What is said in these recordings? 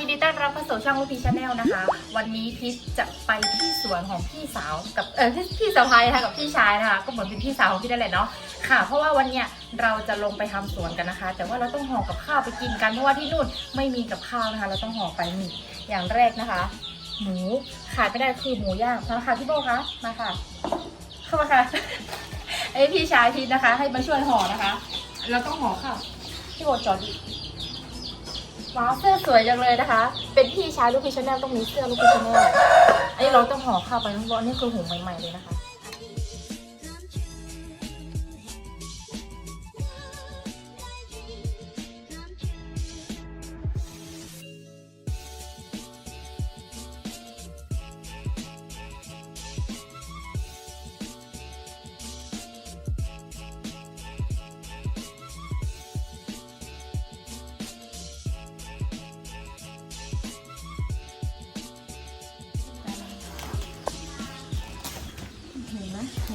ยินดีต้อนรับเข้าสู่ช่องลูกพีชาแนลนะคะ วันนี้พีชจะไปที่สวนของพี่สาวกับเออพี่สะพ้ายนะคะกับพี่ชายนะคะก็เหมือนเป็นพี่สาวของพี่นั่นแหละเนาะค่ะ เพราะว่าวันเนี้ยเราจะลงไปทำสวนกันนะคะ แต่ว่าเราต้องห่อกับข้าวไปกินกันเพราะว่าที่นู่นไม่มีกับข้าวนะคะ เราต้องห่อไปนี่อย่างแรกนะคะ หมูขาดไม่ได้คือหมูย่างมาค่ะพี่โบคะมาค่ะ เข้ามาค่ะไอพี่ชายพีชนะคะ ให้มาช่วยห่อนะคะ เราต้องห่อข้าวพี่โบจอดดิ ว้าวเสื้อสวยจังเลยนะคะ เป็นพี่ชายลูกพี่ชาแนลต้องมีเสื้อลูกพี่ชาแนลอันนี้เราต้องห่อข้าวไปน้องบอลนี่คือหุงใหม่ๆเลยนะคะ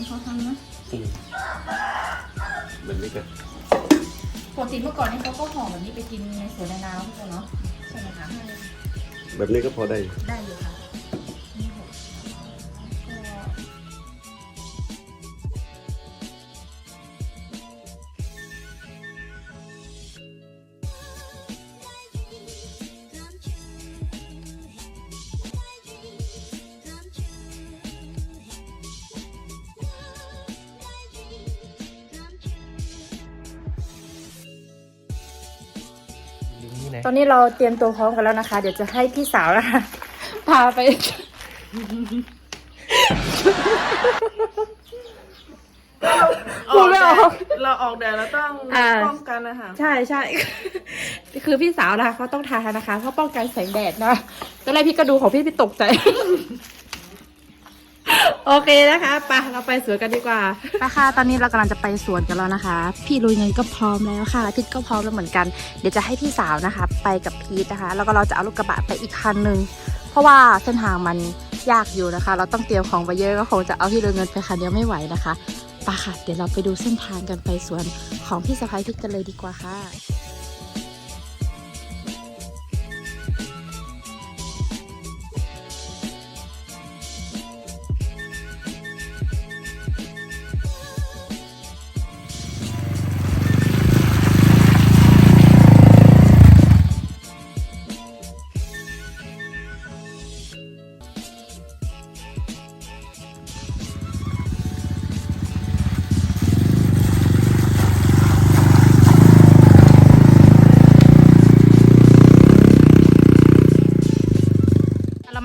เห็นเขาทำนะอืมแบบนี้ก็ปกติเมื่อก่อนนี่เขาก็ห่อแบบนี้ไปกินในสวนในนาทุกคนเนาะใช่ไหมคะแบบนี้ก็พอได้ ได้อยู่ค่ะ นี่นะตอนนี้เราเตรียมตัวพร้อมกันแล้วนะคะ เดี๋ยวจะให้พี่สาวนะคะ พาไป พูดไม่ออก เราออกแดดเราต้องอ่า ป้องกันนะคะ ใช่ใช่ คือพี่สาวนะคะเขาต้องทานะคะเพราะป้องกันแสงแดดนะตอนแรกพี่ก็ดูของพี่พี่ตกใจ โอเคนะคะไปเราไปสวนกันดีกว่าไปค่ะตอนนี้เรากำลังจะไปสวนกันแล้วนะคะ พี่ลุยเงินก็พร้อมแล้วค่ะพีทก็พร้อมแล้วเหมือนกัน เดี๋ยวจะให้พี่สาวนะคะ ไปกับพีทนะคะ แล้วก็เราจะเอารถกกระบะไปอีกคันหนึ่งเพราะว่าเส้นทางมันยากอยู่นะคะ เราต้องเตรียมของไปเยอะก็คงจะเอาพี่ลุยเงินไปคันเดียวไม่ไหวนะคะไปค่ะ เดี๋ยวเราไปดูเส้นทางกันไปสวนของพี่สะพ้ายพีทกันเลยดีกว่าค่ะ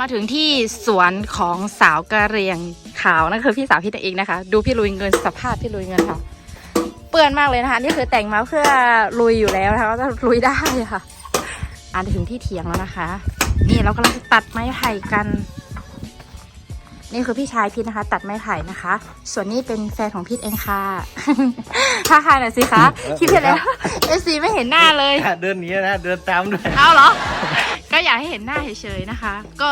มาถึงที่สวนของสาวกะเหรียงขาวนั่นคือพี่สาวพี่ตะเองนะคะ ดูพี่ลุยเงินสภาพพี่ลุยเงินค่ะเปื้อนมากเลยนะคะนี่คือแต่งมาเพื่อลุยอยู่แล้วนะคะก็จะลุยได้ค่ะอ่านถึงที่เถียงแล้วนะคะ นี่เรากำลังจะตัดไม้ไผ่กัน นี่คือพี่ชายพี่นะคะ ตัดไม้ไผ่นะคะ ส่วนนี้เป็นแฟนของพี่เองค่ะทักทายหน่อยสิคะคลิปที่แล้วเอซีไม่เห็นหน้าเลย เดินหนี้นะเดินตามด้วยเอาเหรอ ก็อยากให้เห็นหน้าเฉยๆนะคะ ก็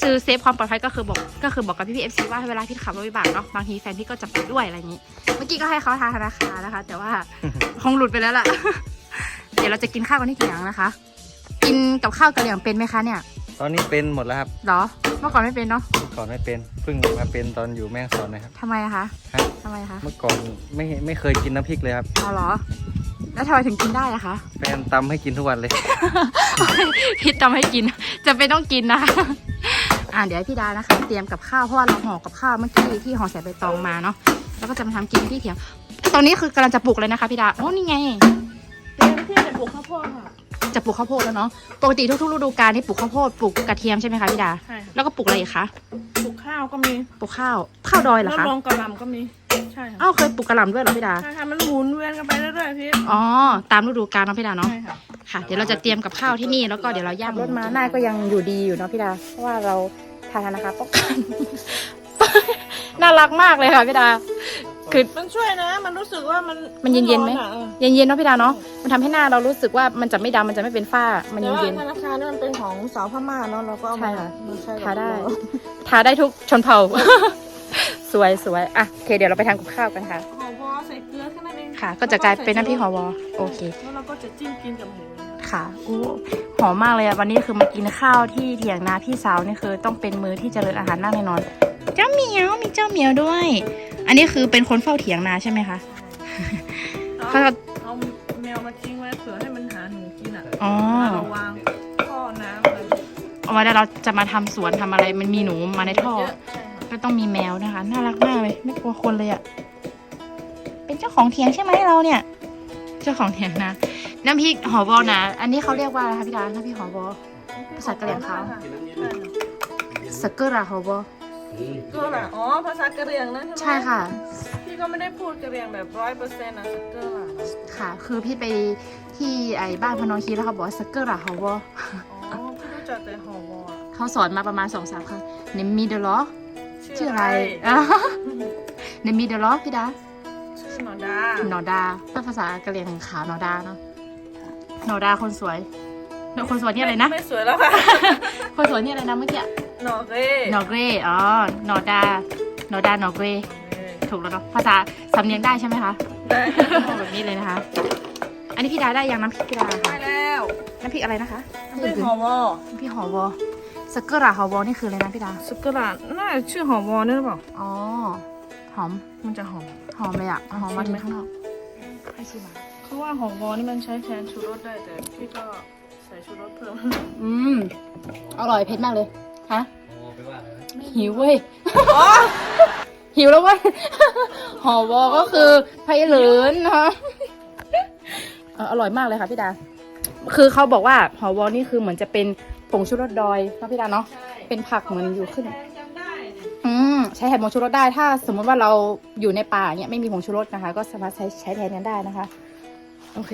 คือเซฟความปลอดภัยก็คือบอกก็คือบอกกับพี่พี่เอฟซีว่าเวลาพี่ขับรถวิบากเนาะบางทีแฟนพี่ก็จะไปด้วยอะไรอย่างนี้ เมื่อกี้ก็ให้เขาทาธนาคารนะคะ แต่ว่าคงหลุดไปแล้วล่ะ เดี๋ยวเราจะกินข้าวกันที่เถียงนะคะ กินกับข้าวกะเหรี่ยงเป็นไหมคะเนี่ยตอนนี้เป็นหมดแล้วครับหรอเมื่อก่อนไม่เป็นเนาะเมื่อก่อนไม่เป็นเพิ่งมาเป็นตอนอยู่แม่ฮ่องสอนนะครับทำไมอะคะฮะทำไมคะเมื่อก่อนไม่ไม่เคยกินน้ำพริกเลยครับเอาเหรอ แล้วทำไมถึงกินได้อะคะ แฟนตำให้กินทุกวันเลยพิดทำให้กิน จะเป็นต้องกินนะคะอ่าเดี๋ยวให้พี่ดานะคะ เตรียมกับข้าวเพราะว่าเราห่อกับข้าวเมื่อกี้ที่ห่อใส่ใบตองมาเนาะแล้วก็จะมาทำกินที่เถียงตอนนี้คือกำลังจะปลูกเลยนะคะพี่ดาโอ้นี่ไงเตรียมที่จะปลูกข้าวโพดค่ะ จะปลูกข้าวโพดแล้วเนาะปกติทุกๆฤดูกาลนี่ปลูกข้าวโพดปลูกกระเทียมใช่ไหมคะพี่ดา ใช่ค่ะ แล้วก็ปลูกอะไรอีกคะปลูกข้าวก็มีปลูกข้าวข้าวดอยเหรอแล้วคะลงกระหล่ำก็มี ใช่ค่ะ อ้าวเคยปลูกกระหล่ำด้วยเหรอพี่ดา ใช่ค่ะมันหมุนเวียนกันไปเรื่อยๆพี่อ๋อ ตามฤดูกาลเนาะพี่ดาเนาะ ใช่ค่ะค่ะ เดี๋ยวเราจะเตรียมกับข้าวที่นี่แล้วก็เดี๋ยวเราย่างรถมาหน้าก็ยังอยู่ดีอยู่เนาะพี่ดา เพราะว่าเราทานนะคะป้องกัน น่ารักมากเลยค่ะพี่ดา คือ มันช่วยนะ มันรู้สึกว่ามันมันเย็นๆไหม ร้อะเออเย็นๆเนาะพี่ดาเนาะ มันทำให้หน้าเรารู้สึกว่ามันจะไม่ดำมันจะไม่เป็นฝ้า มันแต่ว่าเย็น ธนาคารนี่มันเป็นของสาวพม่าเนาะเราก็เอามาใช่ค่ะมาใช้กับทาได้ เรๆทาได้ทุกชนเผ่า สวยสวยอะโอเคเดี๋ยวเราไปทานกับข้าวกันค่ะห่อวอใส่เกลือแค่นั้นเองค่ะ ก็จะกลายเป็นน้ำพริกหอวอโอเค แล้วเราก็จะจิ้มกินกับหมูค่ะอู้หอมมากเลยอะวันนี้คือมากินข้าวที่เถียงนาพี่สาวนี่คือต้องเป็นมื้อที่เจริญอาหารมากแน่นอน เจ้าเหมียวมีเจ้าเหมียวด้วย อันนี้คือเป็นคนเฝ้าเถียงนาใช่ไหมคะเอาเขาเอาแมวมาทิ้งไว้เผื่อให้มันหาหนูกินอะอ๋อ แล้วเราวางท่อน้ำอะไรเอาไว้แล้วเราจะมาทำสวนทำอะไรมันมีหนูมาในท่อ เยอะใช่ค่ะ ก็ต้องมีแมวนะคะ น่ารักมากเลย ไม่กลัวคนเลยอะเป็นเจ้าของเถียงใช่ไหมเราเนี่ย เจ้าของเถียงนะ น้ำพริกหอบอนะ อันนี้เขาเรียกว่าอะไรคะพี่ดา น้ำพริกหอบอภาษากะเหรี่ยงเขาใช่ค่ะสกเกอร์ราหอบอก็ล่ะอ๋อ ภาษากะเหรี่ยงนะใช่ไหมใช่ค่ะ พี่ก็ไม่ได้พูดกะเหรี่ยงแบบร้อยเปอร์เซ็นต์นะสักเกอร์ล่ะค่ะ คือพี่ไปที่ไอ้บ้านพนองคีแล้วเขาบอกว่าสกเกอร์ราหอบออ๋อพี่รู้จักแต่หอวอเขาสอนมาประมาณสองสามครั้งเนมีเดลอ ชื่ออะไรเนมีเดลอพี่ดาชื่อหนอดาหนอดาถ้าภาษากะเหรี่ยงขาวหนอดาเนาะหนอดาคนสวยเดี๋ยวคนสวยนี่อะไรนะ ไม่สวยแล้วค่ะ คนสวยนี่อะไรนะเมื่อกี้หนอเร่หนอเกรอ๋อหนอดาหนอดาหนอเกรถูกแล้วเนาะภาษาสำเนียงได้ใช่ไหมคะได้แบบนี้เลยนะคะ อันนี้พี่ดาได้ยังน้ำพริกพี่ดาได้ค่ะแล้วน้ำพริกอะไรนะคะเป็นหอวอน้ำพริกหอวอ สกเกอร์ราหอวอนี่คืออะไรนะพี่ดาสุกระน่าจะชื่อหอวอนี่หรือเปล่า อ๋อ หอม มันจะหอม หอมเลยอะหอมมาถึงข้างนอกให้ชิมอะเขาว่าหอวอนี่มันใช้แทนชูรสได้แต่พี่ก็ใส่ชูรสเพิ่ม อืม อร่อยเผ็ดมากเลย ฮะหิวเว้ย หิวแล้วเว้ย หอวอก็คือไผ่เหลือนนะคะเอออร่อยมากเลยค่ะพี่ดา คือเขาบอกว่าหอวอนี่คือเหมือนจะเป็น ผงชูรสดอยนะพี่ดาเนาะ เป็นผักเหมือนอยู่ขึ้นจำได้อืมใช้แทนผงชูรสได้ ถ้า สมมติว่าเราอยู่ในป่าเนี่ยไม่มีผงชูรสนะคะ ก็สามารถใช้ใช้แทนกันได้นะคะ โอเค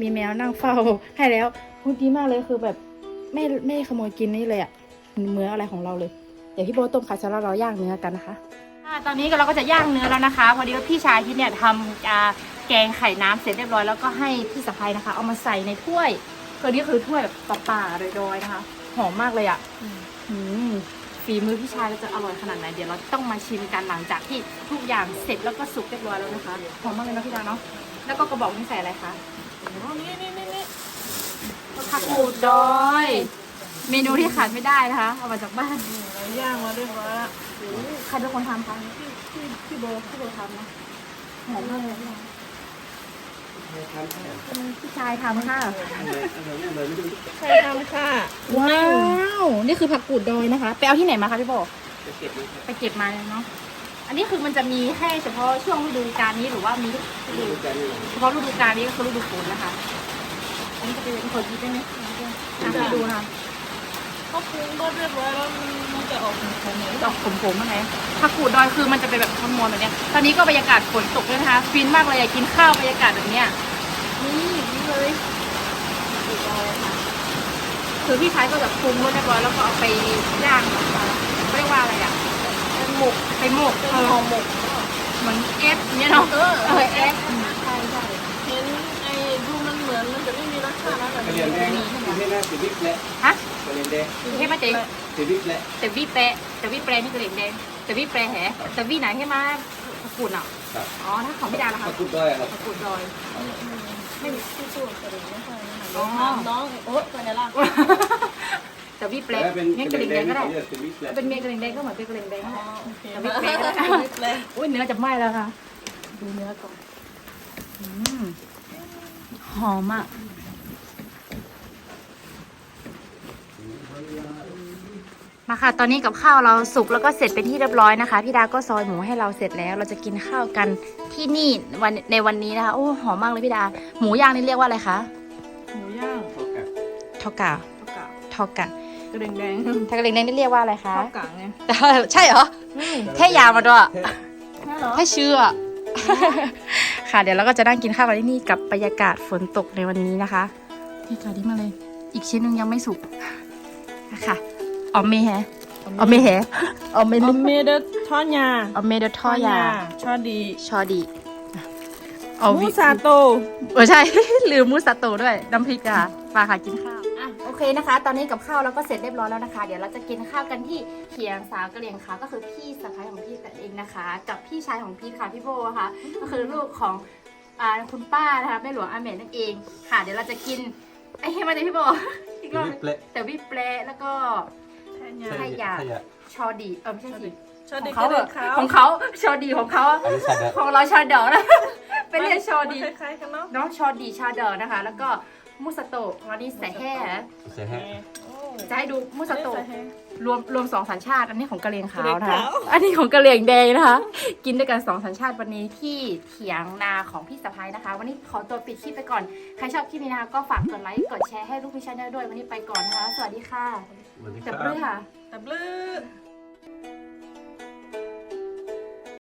มีแมวนั่งเฝ้าให้แล้วพูดดีมากเลยคือแบบไม่ไม่ขโมยกินนี่เลยอะเนื้ออะไรของเราเลย เดี๋ยวพี่โบต้มไข่สำหรับเราย่างเนื้อกันนะคะตอนนี้เราก็จะย่างเนื้อแล้วนะคะ พอดีว่าพี่ชายที่เนี่ยทำอ่าแกงไข่น้ำเสร็จเรียบร้อยแล้วก็ให้พี่สะพ้ายนะคะ เอามาใส่ในถ้วย ตัวนี้คือถ้วยแบบป่าๆโดยๆนะคะ หอมมากเลยอะอืมฝีมือพี่ชายเราจะอร่อยขนาดไหน เดี๋ยวเราต้องมาชิมกันหลังจากที่ทุกอย่างเสร็จแล้วก็สุกเรียบร้อยแล้วนะคะ หอมมากเลยนะพี่ดาเนาะ แล้วก็กระบอกนี่ใส่อะไรคะอ๋อนี่นี่นี่นี่ผักกูดดอย เมนูที่ขาดไม่ได้นะคะ เอามาจากบ้านเราย่างมาเรียบร้อยแล้วใครเป็นคนทำคะพี่พี่พี่โบพี่โบทำนะหอมมากเลยพี่ พี่ชายทำค่ะใครทำค่ะ ว้าว นี่คือผักกูดดอยนะคะ ไปเอาที่ไหนมาคะพี่โบไปเก็บมาเลยเนาะ อันนี้คือมันจะมีแค่เฉพาะช่วงฤดูกาลนี้หรือว่ามีฤดูเฉพาะฤดูกาลนี้ก็คือฤดูฝนนะคะ อันนี้จะเป็นคนที่ได้ไหมให้ดูนะคะ เขาปรุงรสเรียบร้อยแล้วมันมันจะออกขมๆหน่อยดอกผมๆอะไรผักกูดดอยคือมันจะเป็นแบบขมวลแบบเนี้ย ตอนนี้ก็บรรยากาศฝนตกด้วยนะคะ ฟินมากเลยอยากกินข้าวบรรยากาศแบบเนี้ย นี่นี่เลยผักกูดดอยค่ะ คือพี่ชายก็แบบปรุงรสเรียบร้อยแล้วก็เอาไปย่างนะคะเรียกว่าอะไรอะเป็นหมกไปหมกเป็นเออห่อหมกเหมือนเอฟเนี่ยเนาะเออเออเอฟใช่ใช่เห็นไอ้ดูมันเหมือนมันจะไม่มีรสชาตินะแต่กระเรียนแดงนี่น่าสิบิกและฮะ กระเรียนแดงให้มาเจ๊สิบิกและแต่วิแปะแต่วิแปรนี่คือเหล็กแดงแต่วิแปรแหแต่วิไหนให้มาผักกูดอะครับอ๋อถ้าของพี่ดาล่ะมาคะคุดด้วยครับผักกูดดอยไม่มีที่พูดกระดิ่งไม่ใช่นะคะอ๋อน้องโอ๊ยไปไหนล่ะแต่วิแปรแล้วเป็นงั้นกกระระเรีดิ่ยงนแดแดงงก็ได้เรียกสิบิกและเป็นเมียกระดิ่งแดงก็เหมือนเป็นกระดิ่งแดงนั่นแหละโอเคแต่ไม่ไม่เป๊ะเลยอุ้ยเนื้อจะไหม้แล้วค่ะ ดูเนื้อก่อนอืมหอมอะ มาค่ะ ตอนนี้กับข้าวเราสุกแล้วก็เสร็จเป็นที่เรียบร้อยนะคะ พี่ดาก็ซอยหมูให้เราเสร็จแล้ว เราจะกินข้าวกันที่นี่วันในวันนี้นะคะ โอ้หอมมากเลยพี่ดา หมูย่างนี่เรียกว่าอะไรคะ หมูย่างเท่ากับทอกะข้าวกะทอกะกระดิ่งแดงถ้ากระเล็งแดงนี่เรียกว่าอะไรคะข้าวกะไงใช่เหรอแค่ยาวมาด้วยนั่นเหรอให้เชื่อ ค่ะ เดี๋ยวเราก็จะนั่งกินข้าวกันที่นี่กับบรรยากาศฝนตกในวันนี้นะคะบรรยากาศดีมากเลย อีกชิ้นหนึงยังไม่สุกค่ะ ออมเมแฮะออมเมแฮะออมเมอลุเมเดทอยาออมเมเดทอยาชอดีชอดีเอามูวิซาโตเออใช่ ลืมมูสโตะด้วยน้ำพริกอะค่ะมาค่ะกินข้าวอะโอเคนะคะ ตอนนี้กับข้าวเราก็เสร็จเรียบร้อยแล้วนะคะ เดี๋ยวเราจะกินข้าวกันที่เขียงสาวกะเหรี่ยงค่ะก็คือพี่สะพ้ายของพี่แต่เองนะคะ กับพี่ชายของพี่ค่ะพี่โบค่ะ ก็คือลูกของอ่าคุณป้านะคะแม่หลวงอาเมนนั่นเองค่ะ เดี๋ยวเราจะกินไอ้เฮมาจากพี่บอกอีกรอบวิปเละแต่วิปแปรแล้วก็แค่ ใช่ยา ใช่ยาชอดีเออไม่ใช่สิชอขดีองก็เขาเด็อะกขาวของเขาชอดีของเขาอันนี้ชาเดอร์ของเราชาดอนะไปเรียนชอดีคล้ายๆกันเนาะน้องชอดีชาดอนะคะ แล้วก็มุสโตะวันนี้ใส่แห่ใช่ฮะ โอ้ จะให้ดูมุสโตะใส่ให้รวมรวมสองสัญชาติ อันนี้ของกะเหรี่ยงขาวนะกะเหรี่คะยงขาวอันนี้ของกะเหรี่ยงแดงนะคะ กินด้วยกันสองสัญชาติวันนี้ที่เถียงนาของพี่สะพ้ายนะคะ วันนี้ขอตัวปิดคลิปไปก่อน ใครชอบคลิปนี้นะคะก็ฝากกดไลค์กดแชร์ให้ลูกพี่ชาแนลด้วยวันนี้ไปก่อนนะคะ สวัสดีค่ะสวัสดีคจับรับด้วยค่ะแต่บลื้อ